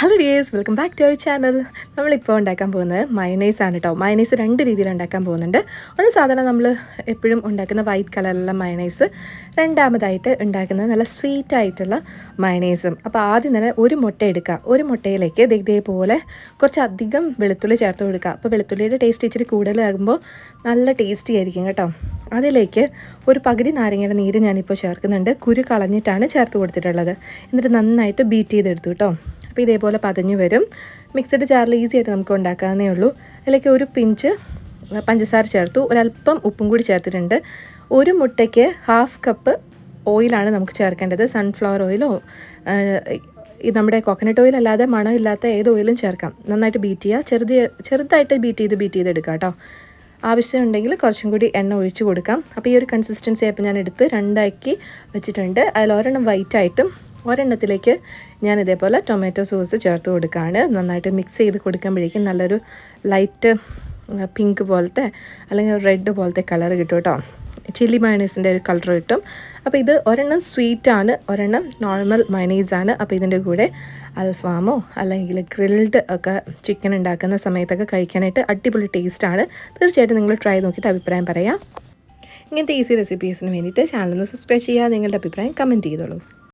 Hello dears welcome back to our channel നമ്മളിപ്പോൾ ഉണ്ടാക്കാൻ പോകുന്നത് മയനൈസ് ആണ് കേട്ടോ മയനൈസ് രണ്ട് രീതിയിൽ ഉണ്ടാക്കാൻ പോകുന്നുണ്ട്. ഒന്ന് സാധാരണ നമ്മൾ എപ്പോഴും ഉണ്ടാക്കുന്ന വൈറ്റ് കളറിലുള്ള മയനൈസ് രണ്ടാമതായിട്ട് ഉണ്ടാക്കുന്നത് നല്ല സ്വീറ്റ് ആയിട്ടുള്ള മയനൈസും അപ്പോൾ ആദ്യം തന്നെ ഒരു മുട്ട എടുക്കുക. ഒരു മുട്ടയിലേക്ക് ഇതേപോലെ കുറച്ചധികം വെളുത്തുള്ളി ചേർത്ത് കൊടുക്കുക. അപ്പോൾ വെളുത്തുള്ളിയുടെ ടേസ്റ്റ് ഇച്ചിരി കൂടുതലാകുമ്പോൾ നല്ല ടേസ്റ്റി ആയിരിക്കും കേട്ടോ. അതിലേക്ക് ഒരു പകുതി നാരങ്ങയുടെ നീര് ഞാനിപ്പോൾ ചേർക്കുന്നുണ്ട്. കുരു കളഞ്ഞിട്ടാണ് ചേർത്ത് കൊടുത്തിട്ടുള്ളത്. എന്നിട്ട് നന്നായിട്ട് ബീറ്റ് ചെയ്തെടുത്തു കേട്ടോ അപ്പോൾ ഇതേപോലെ പതഞ്ഞു വരും. മിക്സഡ് ജാറിൽ ഈസി ആയിട്ട് നമുക്ക് ഉണ്ടാക്കാവുന്നേ ഉള്ളൂ. അതിലേക്ക് ഒരു പിഞ്ച് പഞ്ചസാര ചേർത്തു. ഒരല്പം ഉപ്പും കൂടി ചേർത്തിട്ടുണ്ട്. ഒരു മുട്ടയ്ക്ക് ഹാഫ് കപ്പ് ഓയിലാണ് നമുക്ക് ചേർക്കേണ്ടത്. സൺഫ്ലവർ ഓയിലോ ഈ നമ്മുടെ കോക്കനട്ട് ഓയിൽ അല്ലാതെ മണം ഇല്ലാത്ത ഏത് ഓയിലും ചേർക്കാം. നന്നായിട്ട് ബീറ്റ് ചെയ്യുക. ചെറുത് ചെറുതായിട്ട് ബീറ്റ് ചെയ്ത് ബീറ്റ് ചെയ്തെടുക്കുക കേട്ടോ. ആവശ്യമുണ്ടെങ്കിൽ കുറച്ചും കൂടി എണ്ണ ഒഴിച്ചു കൊടുക്കാം. അപ്പോൾ ഈ ഒരു കൺസിസ്റ്റൻസി ആയപ്പോൾ ഞാൻ എടുത്ത് രണ്ടാക്കി വെച്ചിട്ടുണ്ട്. അതിൽ ഒരെണ്ണം വൈറ്റ് ആയിട്ടും ഒരെണ്ണത്തിലേക്ക് ഞാൻ ഇതേപോലെ ടൊമാറ്റോ സോസ് ചേർത്ത് കൊടുക്കുകയാണ് നന്നായിട്ട് മിക്സ് ചെയ്ത് കൊടുക്കുമ്പോഴേക്കും നല്ലൊരു ലൈറ്റ് പിങ്ക് പോലത്തെ അല്ലെങ്കിൽ റെഡ് പോലത്തെ കളർ കിട്ടും കേട്ടോ. ചില്ലി മയണീസിന്റെ ഒരു കളർ കിട്ടും. അപ്പോൾ ഇത് ഒരെണ്ണം സ്വീറ്റാണ് ഒരെണ്ണം നോർമൽ മയണീസ് ആണ്. അപ്പോൾ ഇതിന്റെ കൂടെ അൽഫാമോ അല്ലെങ്കിൽ ഗ്രിൽഡ് ഒക്കെ ചിക്കൻ ഉണ്ടാക്കുന്ന സമയത്തൊക്കെ കഴിക്കാനായിട്ട് അടിപൊളി ടേസ്റ്റാണ് തീർച്ചയായിട്ടും നിങ്ങൾ ട്രൈ നോക്കിയിട്ട് അഭിപ്രായം പറയാം. ഇങ്ങനത്തെ ഈസി റെസിപ്പീസിന് വേണ്ടിയിട്ട് ചാനൽ ഒന്ന് സബ്സ്ക്രൈബ് ചെയ്യുക. നിങ്ങളുടെ അഭിപ്രായം കമന്റ് ചെയ്തോളൂ.